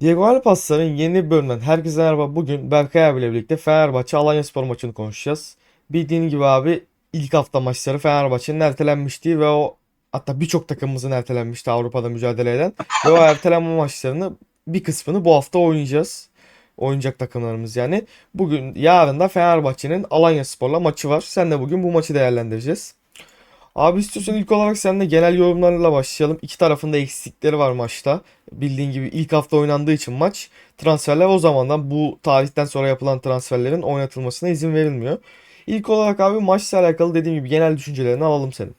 Diego Alpaslar'ın yeni bölümünden herkese merhaba. Bugün Berkay abiyle birlikte Fenerbahçe Alanyaspor maçını konuşacağız. Bildiğin gibi abi ilk hafta maçları Fenerbahçe'nin ertelenmişti ve o hatta birçok takımımızın ertelenmişti Avrupa'da mücadele eden. Ve o ertelenme maçlarını bir kısmını bu hafta oynayacağız. Oynayacak takımlarımız yani. Bugün yarın da Fenerbahçe'nin Alanyaspor'la maçı var. Sen de bugün bu maçı değerlendireceğiz. Abi istiyorsan ilk olarak seninle genel yorumlarla başlayalım. İki tarafında eksikleri var maçta. Bildiğin gibi ilk hafta oynandığı için maç transferler o zamandan bu tarihten sonra yapılan transferlerin oynatılmasına izin verilmiyor. İlk olarak abi maçla alakalı dediğim gibi genel düşüncelerini alalım senin.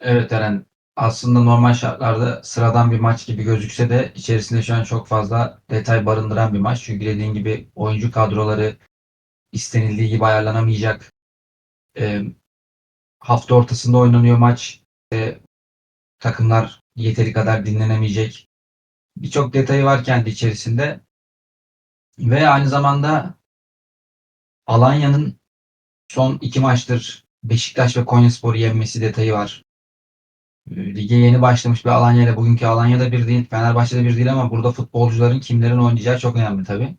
Evet Eren. Aslında normal şartlarda sıradan bir maç gibi gözükse de içerisinde şu an çok fazla detay barındıran bir maç. Çünkü dediğin gibi oyuncu kadroları istenildiği gibi ayarlanamayacak. Ee, hafta ortasında oynanıyor maç. Ee, takımlar yeteri kadar dinlenemeyecek. Birçok detayı var kendi içerisinde. Ve aynı zamanda Alanya'nın son iki maçtır Beşiktaş ve Konyaspor'u yenmesi detayı var. Lige yeni başlamış bir Alanya ile bugünkü Alanya'da bir değil, Fenerbahçe'de bir değil ama burada futbolcuların kimlerin oynayacağı çok önemli tabii.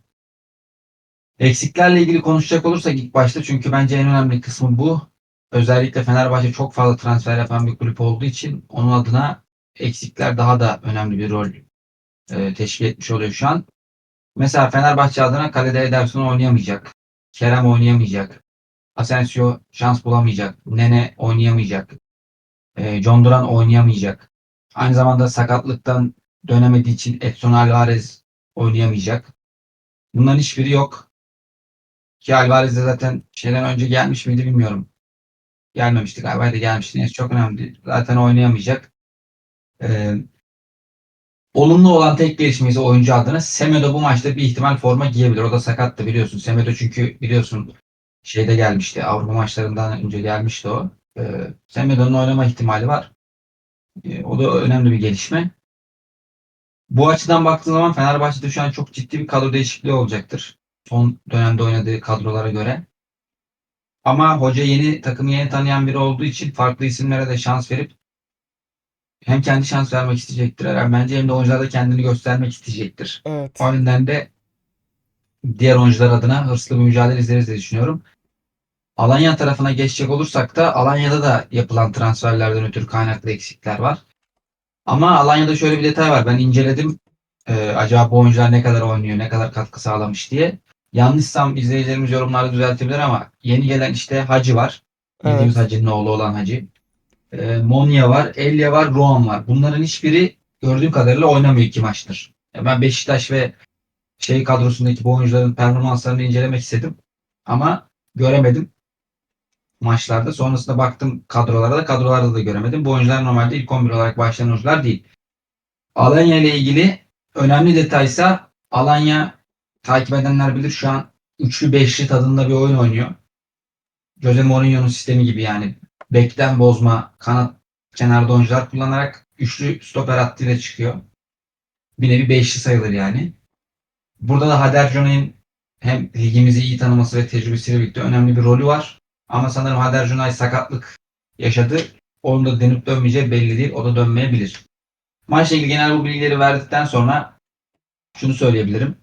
Eksiklerle ilgili konuşacak olursak ilk başta çünkü bence en önemli kısmı bu. Özellikle Fenerbahçe çok fazla transfer yapan bir kulüp olduğu için onun adına eksikler daha da önemli bir rol e, teşkil etmiş oluyor şu an. Mesela Fenerbahçe adına kalede Ederson oynayamayacak. Kerem oynayamayacak. Asensio şans bulamayacak. Nene oynayamayacak. E, John Duran oynayamayacak. Aynı zamanda sakatlıktan dönemediği için Edson Alvarez oynayamayacak. Bunların hiçbiri yok. Ki Alvarez de zaten şeyden önce gelmiş miydi bilmiyorum. Gelmemişti galiba da gelmişti. Neyse çok önemli değil. Zaten oynayamayacak. Ee, olumlu olan tek gelişme ise oyuncu adına Semedo bu maçta bir ihtimal forma giyebilir. O da sakattı biliyorsun. Semedo çünkü biliyorsun şeyde gelmişti. Avrupa maçlarından önce gelmişti o. Ee, Semedo'nun oynama ihtimali var. Ee, o da önemli bir gelişme. Bu açıdan baktığın zaman Fenerbahçe'de şu an çok ciddi bir kadro değişikliği olacaktır. Son dönemde oynadığı kadrolara göre. Ama hoca yeni takımı yeni tanıyan biri olduğu için farklı isimlere de şans verip hem kendi şans vermek isteyecektir herhalde. Bence hem de oyuncular da kendini göstermek isteyecektir. Evet. O yüzden de diğer oyuncular adına hırslı bir mücadele izleriz diye düşünüyorum. Alanya tarafına geçecek olursak da Alanya'da da yapılan transferlerden ötürü kaynaklı eksikler var. Ama Alanya'da şöyle bir detay var. Ben inceledim. Ee, acaba bu oyuncular ne kadar oynuyor, ne kadar katkı sağlamış diye. Yanlışsam izleyicilerimiz yorumlarda düzeltebilir ama yeni gelen işte Hacı var. Bildiğimiz Evet. Hacı'nın oğlu olan Hacı. Ee, Monya var, Elia var, Rohan var. Bunların hiçbiri gördüğüm kadarıyla oynamıyor iki maçtır. Ya Ben Beşiktaş ve şey kadrosundaki bu oyuncuların performanslarını incelemek istedim. Ama göremedim maçlarda. Sonrasında baktım kadrolara da kadrolarda da göremedim. Bu oyuncular normalde ilk 11 olarak başlayan oyuncular değil. Alanya ile ilgili önemli detaysa Alanya takip edenler bilir şu an üçlü beşli tadında bir oyun oynuyor. Jose Mourinho'nun sistemi gibi yani bekten bozma, kanat kenarda oyuncular kullanarak üçlü stoper hattıyla çıkıyor. Bir nevi beşli sayılır yani. Burada da Hader Jonay'ın hem ligimizi iyi tanıması ve tecrübesiyle birlikte önemli bir rolü var. Ama sanırım Hader Jonay sakatlık yaşadı. Onun da dönüp dönmeyeceği belli değil. O da dönmeyebilir. Maçla ilgili genel bu bilgileri verdikten sonra şunu söyleyebilirim.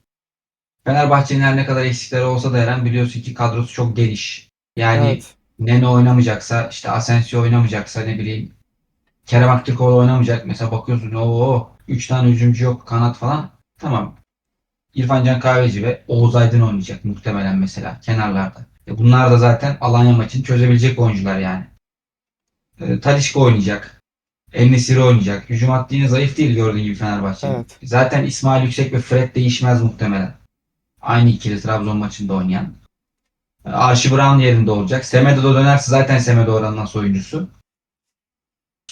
Fenerbahçe'nin her ne kadar eksikleri olsa da Eren biliyorsun ki kadrosu çok geniş. Yani Evet. Nene oynamayacaksa, işte Asensio oynamayacaksa ne bileyim Kerem Aktürkoğlu oynamayacak. Mesela bakıyorsun o 3 tane hücumcu yok kanat falan. Tamam. İrfan Can Kahveci ve Oğuz Aydın oynayacak muhtemelen mesela kenarlarda. E bunlar da zaten Alanya maçını çözebilecek oyuncular yani. E, Talisca oynayacak. Enesiri oynayacak. Hücum hattı yine zayıf değil gördüğün gibi Fenerbahçe'nin. Evet. Zaten İsmail Yüksek ve Fred değişmez muhtemelen. Aynı ikili Trabzon maçında oynayan. E, Archie Brown yerinde olacak. Semedo dönerse zaten Semedo oranın oyuncusu.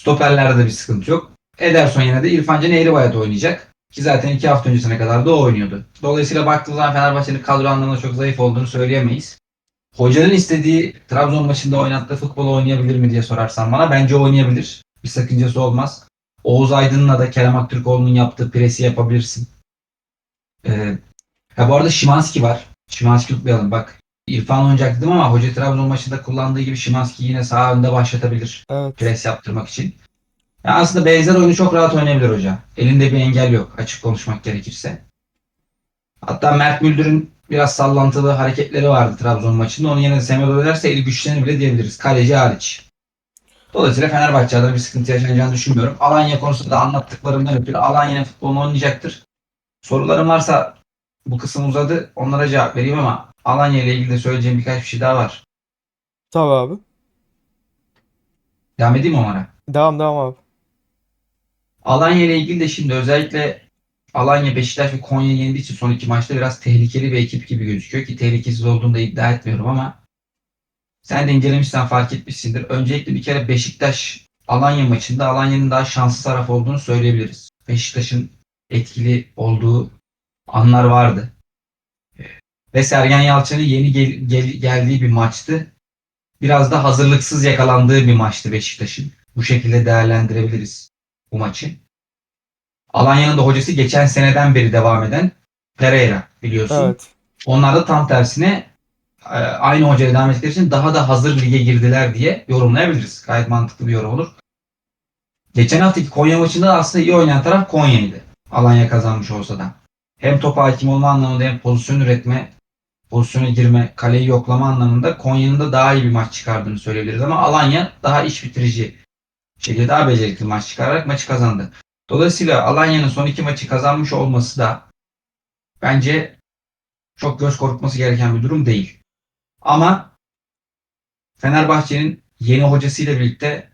Stoperlerde de bir sıkıntı yok. Ederson yine de İrfan Can Eğribayat oynayacak. Ki zaten iki hafta öncesine kadar da o oynuyordu. Dolayısıyla baktığımız zaman Fenerbahçe'nin kadro anlamında çok zayıf olduğunu söyleyemeyiz. Hocanın istediği Trabzon maçında oynattığı futbolu oynayabilir mi diye sorarsan bana bence oynayabilir. Bir sakıncası olmaz. Oğuz Aydın'la da Kerem Aktürkoğlu'nun yaptığı presi yapabilirsin. Ee, ha bu arada Şimanski var. Şimanski tutmayalım bak. İrfan oynayacaktı değil mi ama hoca Trabzon maçında kullandığı gibi Şimanski yine sağ önde başlatabilir Evet. pres yaptırmak için. Ya aslında benzer oyunu çok rahat oynayabilir hoca. Elinde bir engel yok açık konuşmak gerekirse. Hatta Mert Müldür'ün biraz sallantılı hareketleri vardı Trabzon maçında. Onu yine Semedo ederse eli güçlenir bile diyebiliriz. Kaleci hariç. Dolayısıyla Fenerbahçe adına bir sıkıntı yaşanacağını düşünmüyorum. Alanya konusunda da anlattıklarımdan ötürü Alanya'nın futbolunu oynayacaktır. Sorularım varsa bu kısım uzadı. Onlara cevap vereyim ama Alanya ile ilgili de söyleyeceğim birkaç bir şey daha var. Tabii abi. Devam edeyim mi Omar'a? Devam devam abi. Alanya ile ilgili de şimdi özellikle Alanya, Beşiktaş ve Konya yendiği için son iki maçta biraz tehlikeli bir ekip gibi gözüküyor ki tehlikesiz olduğunu da iddia etmiyorum ama sen de incelemişsen fark etmişsindir. Öncelikle bir kere Beşiktaş Alanya maçında Alanya'nın daha şanslı taraf olduğunu söyleyebiliriz. Beşiktaş'ın etkili olduğu anlar vardı. Ve Sergen Yalçın'ın yeni gel- gel- geldiği bir maçtı. Biraz da hazırlıksız yakalandığı bir maçtı Beşiktaş'ın. Bu şekilde değerlendirebiliriz bu maçı. Alanya'nın da hocası geçen seneden beri devam eden Pereira biliyorsun. Evet. Onlar da tam tersine e, aynı hocayla devam ettikleri için daha da hazır lige girdiler diye yorumlayabiliriz. Gayet mantıklı bir yorum olur. Geçen haftaki Konya maçında da aslında iyi oynayan taraf Konya'ydı. Alanya kazanmış olsa da. Hem topa hakim olma anlamında hem pozisyon üretme, pozisyona girme, kaleyi yoklama anlamında Konya'nın da daha iyi bir maç çıkardığını söyleyebiliriz. Ama Alanya daha iş bitirici şekilde daha becerikli maç çıkararak maçı kazandı. Dolayısıyla Alanya'nın son iki maçı kazanmış olması da bence çok göz korkutması gereken bir durum değil. Ama Fenerbahçe'nin yeni hocasıyla birlikte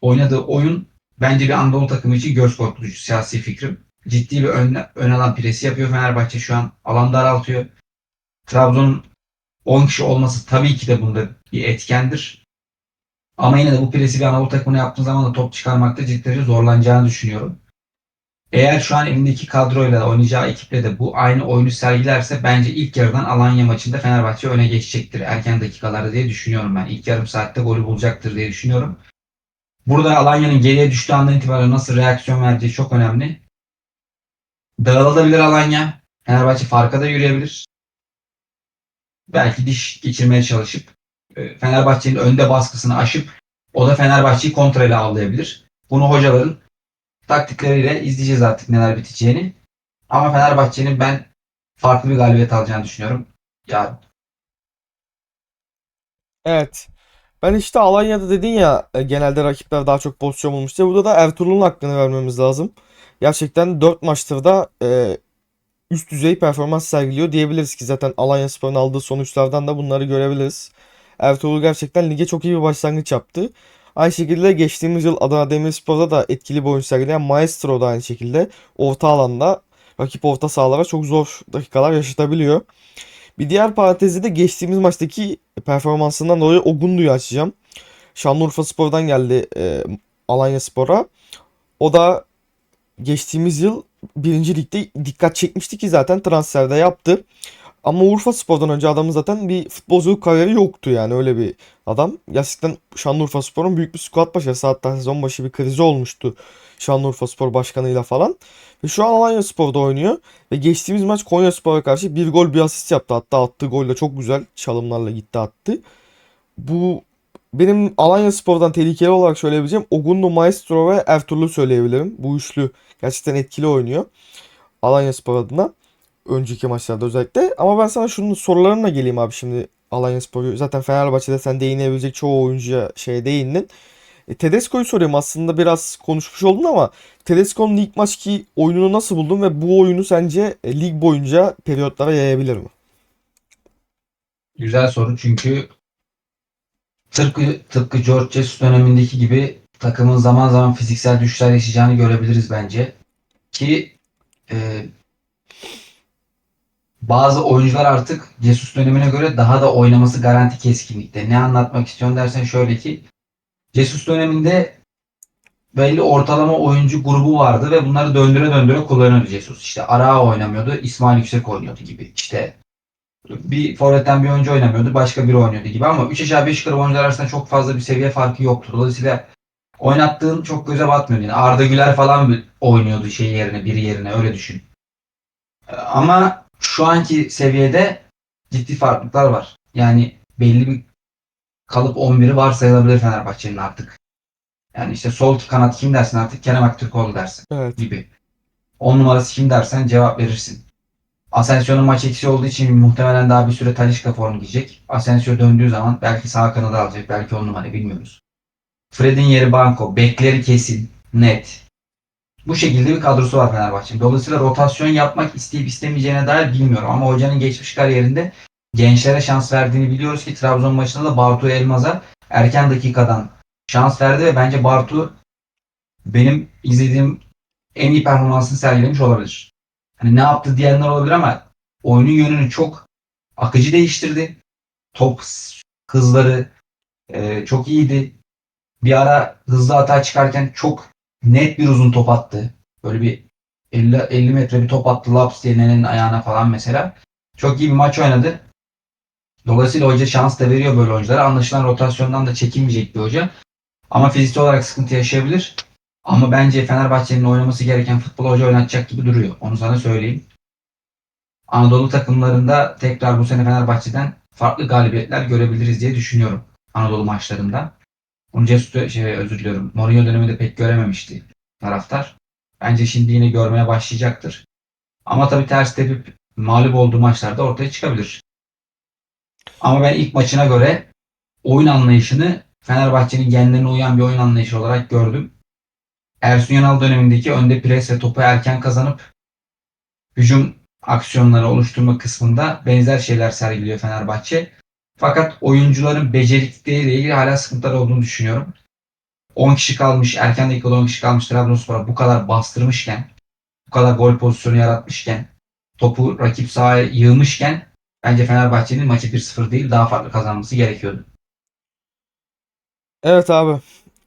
oynadığı oyun bence bir Anadolu takımı için göz korkutucu siyasi fikrim. Ciddi bir ön, ön alan presi yapıyor Fenerbahçe şu an. Alan daraltıyor. Trabzon'un 10 kişi olması tabii ki de bunda bir etkendir. Ama yine de bu presi bir Anadolu takımına yaptığın zaman da top çıkarmakta ciddi derece zorlanacağını düşünüyorum. Eğer şu an elindeki kadroyla oynayacağı ekiple de bu aynı oyunu sergilerse bence ilk yarıdan Alanya maçında Fenerbahçe öne geçecektir erken dakikalarda diye düşünüyorum ben. İlk yarım saatte golü bulacaktır diye düşünüyorum. Burada Alanya'nın geriye düştüğü andan itibaren nasıl reaksiyon vereceği çok önemli. Dağılabilir Alanya. Fenerbahçe farka da yürüyebilir. Belki diş geçirmeye çalışıp e, Fenerbahçe'nin önde baskısını aşıp o da Fenerbahçe'yi kontrayla avlayabilir. Bunu hocaların taktikleriyle izleyeceğiz artık neler biteceğini. Ama Fenerbahçe'nin ben farklı bir galibiyet alacağını düşünüyorum. Ya Evet. Ben işte Alanya'da dedin ya e, genelde rakipler daha çok pozisyon bulmuş diye. Burada da Ertuğrul'un hakkını vermemiz lazım. Gerçekten 4 maçtır da e, üst düzey performans sergiliyor diyebiliriz ki zaten Alanyaspor'un aldığı sonuçlardan da bunları görebiliriz. Ertuğrul gerçekten lige çok iyi bir başlangıç yaptı. Aynı şekilde geçtiğimiz yıl Adana Demirspor'da da etkili bir oyun sergileyen Maestro da aynı şekilde orta alanda rakip orta sahalara çok zor dakikalar yaşatabiliyor. Bir diğer parantezde de geçtiğimiz maçtaki performansından dolayı Ogundu'yu açacağım. Şanlıurfaspor'dan geldi e, Alanyaspor'a. O da geçtiğimiz yıl birinci ligde dikkat çekmişti ki zaten transferde yaptı. Ama Urfaspor'dan önce adamın zaten bir futbolculuk kariyeri yoktu yani öyle bir adam. Gerçekten Şanlıurfaspor'un büyük bir squad başarısı hatta sezon başı bir krizi olmuştu Şanlıurfaspor başkanıyla falan. Ve şu an Alanyaspor'da oynuyor. Ve geçtiğimiz maç Konyaspor'a karşı bir gol bir asist yaptı. Hatta attığı gol de çok güzel çalımlarla gitti attı. Bu benim Alanyaspor'dan tehlikeli olarak söyleyebileceğim Ogundu, Maestro ve Ertuğrul'u söyleyebilirim. Bu üçlü gerçekten etkili oynuyor. Alanyaspor adına. Önceki maçlarda özellikle. Ama ben sana şunun sorularına geleyim abi şimdi. Alanyaspor'u zaten Fenerbahçe'de sen değinebilecek çoğu oyuncuya şey değindin. E, Tedesco'yu sorayım aslında biraz konuşmuş oldun ama Tedesco'nun ilk maçki oyununu nasıl buldun ve bu oyunu sence e, lig boyunca periyotlara yayabilir mi? güzel soru çünkü tıpkı, tıpkı George Jesus dönemindeki gibi takımın zaman zaman fiziksel düşüşler yaşayacağını görebiliriz bence. Ki e, bazı oyuncular artık Jesus dönemine göre daha da oynaması garanti keskinlikte. Ne anlatmak istiyorsun dersen şöyle ki Jesus döneminde belli ortalama oyuncu grubu vardı ve bunları döndüre döndüre kullanıyordu Jesus. İşte Ara oynamıyordu, İsmail Yüksek oynuyordu gibi. İşte bir forvetten bir oyuncu oynamıyordu, başka biri oynuyordu gibi ama 3 aşağı 5 yukarı oyuncular arasında çok fazla bir seviye farkı yoktu. Dolayısıyla oynattığın çok göze batmıyordu. Yani Arda Güler falan bir oynuyordu şey yerine, biri yerine öyle düşün. Ama şu anki seviyede ciddi farklılıklar var. Yani belli bir kalıp 11'i varsayılabilir Fenerbahçe'nin artık. Yani işte sol kanat kim dersin artık Kerem Aktürkoğlu dersin Evet. gibi. 10 numarası kim dersen cevap verirsin. Asensio'nun maç eksiği olduğu için muhtemelen daha bir süre Talisca formu giyecek. Asensio döndüğü zaman belki sağ kanadı alacak, belki 10 numara bilmiyoruz. Fred'in yeri banko, bekleri kesin, net. Bu şekilde bir kadrosu var Fenerbahçe'nin. Dolayısıyla rotasyon yapmak isteyip istemeyeceğine dair bilmiyorum. Ama hocanın geçmiş kariyerinde gençlere şans verdiğini biliyoruz ki Trabzon maçında da Bartu Elmaz'a erken dakikadan şans verdi ve bence Bartu benim izlediğim en iyi performansını sergilemiş olabilir. Hani ne yaptı diyenler olabilir ama oyunun yönünü çok akıcı değiştirdi. Top hızları e, çok iyiydi. Bir ara hızlı atağa çıkarken çok net bir uzun top attı. Böyle bir 50, 50 metre bir top attı laps diye ayağına falan mesela. Çok iyi bir maç oynadı. Dolayısıyla hoca şans da veriyor böyle oyunculara. Anlaşılan rotasyondan da çekinmeyecek bir hoca. Ama fiziksel olarak sıkıntı yaşayabilir. Ama bence Fenerbahçe'nin oynaması gereken futbol hoca oynatacak gibi duruyor. Onu sana söyleyeyim. Anadolu takımlarında tekrar bu sene Fenerbahçe'den farklı galibiyetler görebiliriz diye düşünüyorum. Anadolu maçlarında. Bunu Cesutu, şey, özür diliyorum. Mourinho döneminde pek görememişti taraftar. Bence şimdi yine görmeye başlayacaktır. Ama tabii ters tepip mağlup olduğu maçlarda ortaya çıkabilir. Ama ben ilk maçına göre oyun anlayışını Fenerbahçe'nin genlerine uyan bir oyun anlayışı olarak gördüm. Ersun Yanal dönemindeki önde pres ve topu erken kazanıp hücum aksiyonları oluşturma kısmında benzer şeyler sergiliyor Fenerbahçe. Fakat oyuncuların becerikleriyle ilgili hala sıkıntılar olduğunu düşünüyorum. 10 kişi kalmış, erken dakikada 10 kişi kalmış Trabzonspor'a bu kadar bastırmışken, bu kadar gol pozisyonu yaratmışken, topu rakip sahaya yığmışken bence Fenerbahçe'nin maçı 1-0 değil daha farklı kazanması gerekiyordu. Evet abi.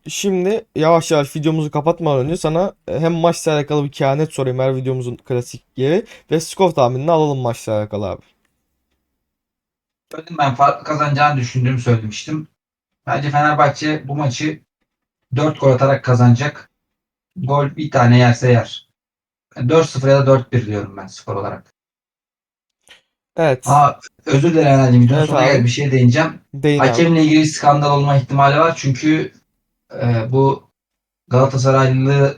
Şimdi yavaş yavaş videomuzu kapatmadan önce sana e, hem maçla alakalı bir kehanet sorayım her videomuzun klasik yeri ve skor tahminini alalım maçla alakalı abi. Ben farklı kazanacağını düşündüğümü söylemiştim. Bence Fenerbahçe bu maçı 4 gol atarak kazanacak. Gol bir tane yerse yer. 4-0 ya da 4-1 diyorum ben skor olarak. Evet. Aa, özür dilerim Enerji. Videonun Evet sonuna abi. Bir şey değineceğim. Değin abi. Hakemle ilgili bir skandal olma ihtimali var. Çünkü e, bu Galatasaraylı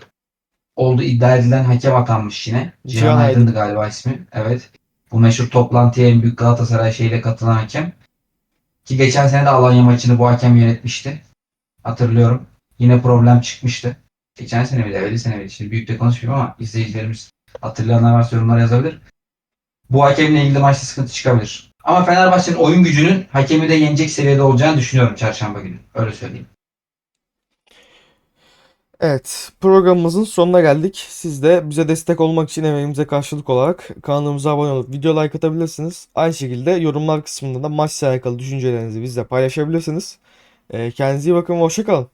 olduğu iddia edilen hakem atanmış yine. Cihan Cihan Aydın. Aydın'dı galiba ismi. Evet. Bu meşhur toplantıya en büyük Galatasaray şeyle katılan hakem. Ki geçen sene de Alanya maçını bu hakem yönetmişti. Hatırlıyorum. Yine problem çıkmıştı. Geçen sene miydi? 50 sene miydi? Şimdi büyük de konuşmuyorum ama izleyicilerimiz hatırlayanlar varsa yorumlara yazabilir. Bu hakemle ilgili maçta sıkıntı çıkabilir. Ama Fenerbahçe'nin oyun gücünün hakemi de yenecek seviyede olacağını düşünüyorum çarşamba günü. Öyle söyleyeyim. Evet, programımızın sonuna geldik. Siz de bize destek olmak için emeğimize karşılık olarak kanalımıza abone olup video like atabilirsiniz. Aynı şekilde yorumlar kısmında da maçla alakalı düşüncelerinizi bizle paylaşabilirsiniz. Ee, kendinize iyi bakın ve hoşça kalın.